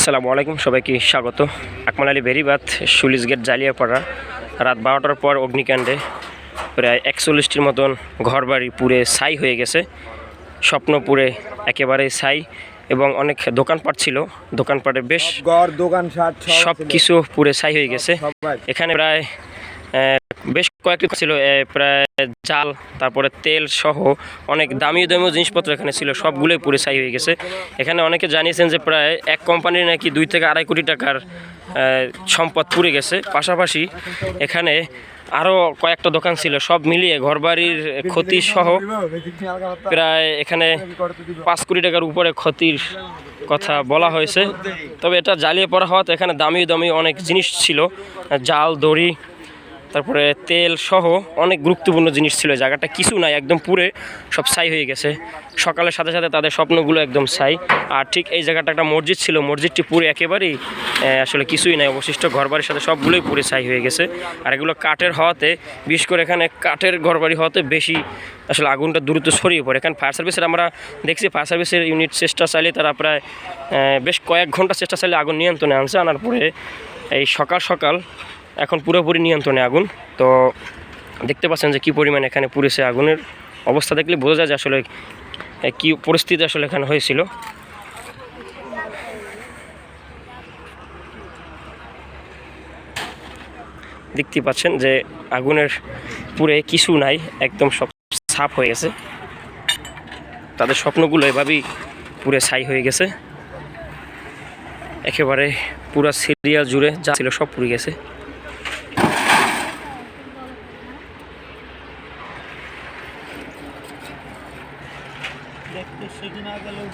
আসসালামু আলাইকুম সবাইকে স্বাগত। আকমাল আলী বেরিবাদ সুলিশ গেট জালিয়াপাড়া। রাত বারোটার পর অগ্নিকাণ্ডে প্রায় একচল্লিশটির মতন ঘরবাড়ি পুরে ছাই হয়ে গেছে। স্বপ্নপুরে একেবারে ছাই এবং অনেক দোকানপাট ছিল। দোকানপাটে বেশ ঘর দোকান সব কিছু পুরে ছাই হয়ে গেছে। এখানে প্রায় বেশ কয়েকটি ছিল প্রায় জাল, তারপরে তেল সহ অনেক দামি দামি জিনিসপত্র এখানে ছিল, সবগুলোই পুরে ছাই হয়ে গেছে। এখানে অনেকে জানিয়েছেন যে প্রায় এক কোম্পানির নাকি দুই থেকে আড়াই কোটি টাকার সম্পদ পুড়ে গেছে। পাশাপাশি এখানে আরও কয়েকটা দোকান ছিল, সব মিলিয়ে ঘরবাড়ির ক্ষতি সহ প্রায় এখানে পাঁচ কোটি টাকার উপরে ক্ষতির কথা বলা হয়েছে। তবে এটা জ্বালিয়ে পড়া হওয়াতে এখানে দামি দামি অনেক জিনিস ছিল, জাল, দড়ি তারপরে তেল সহ অনেক গুরুত্বপূর্ণ জিনিস ছিল। জায়গাটা কিছু নাই, একদম পুরে সব ছাই হয়ে গেছে। সকালের সাথে সাথে তাদের স্বপ্নগুলো একদম ছাই। আর ঠিক এই জায়গাটা একটা মসজিদ ছিল, মসজিদটি পুরে একেবারেই আসলে কিছুই নাই। অবশিষ্ট ঘরবাড়ির সাথে সবগুলোই পুরে ছাই হয়ে গেছে। আর এগুলো কাঠের হওয়াতে, বিশেষ করে এখানে কাঠের ঘরবাড়ি হওয়াতে বেশি আসলে আগুনটা দ্রুত ছড়িয়ে পড়ে। এখানে ফায়ার সার্ভিসের আমরা দেখছি ফায়ার সার্ভিসের ইউনিট চেষ্টা চালিয়ে তারা প্রায় বেশ কয়েক ঘণ্টা চেষ্টা চালিয়ে আগুন নিয়ন্ত্রণে আনছে। আনার পরে এই সকাল সকাল এখন পুরোপুরি নিয়ন্ত্রণে আগুন। তো দেখতে পাচ্ছেন যে কী পরিমাণ এখানে পুড়েছে আগুনের অবস্থা দেখলে বোঝা যায় যে আসলে কী পরিস্থিতি আসলে এখানে হয়েছিল। দেখতে পাচ্ছেন যে আগুনের পুরে কিছু নাই, একদম সব সাফ হয়ে গেছে। তাদের স্বপ্নগুলো এভাবেই পুরে ছাই হয়ে গেছে। একেবারে পুরা সিরিয়া জুড়ে যা ছিল সব পুড়ে গেছে। দেখতে সেদিন আগে লোক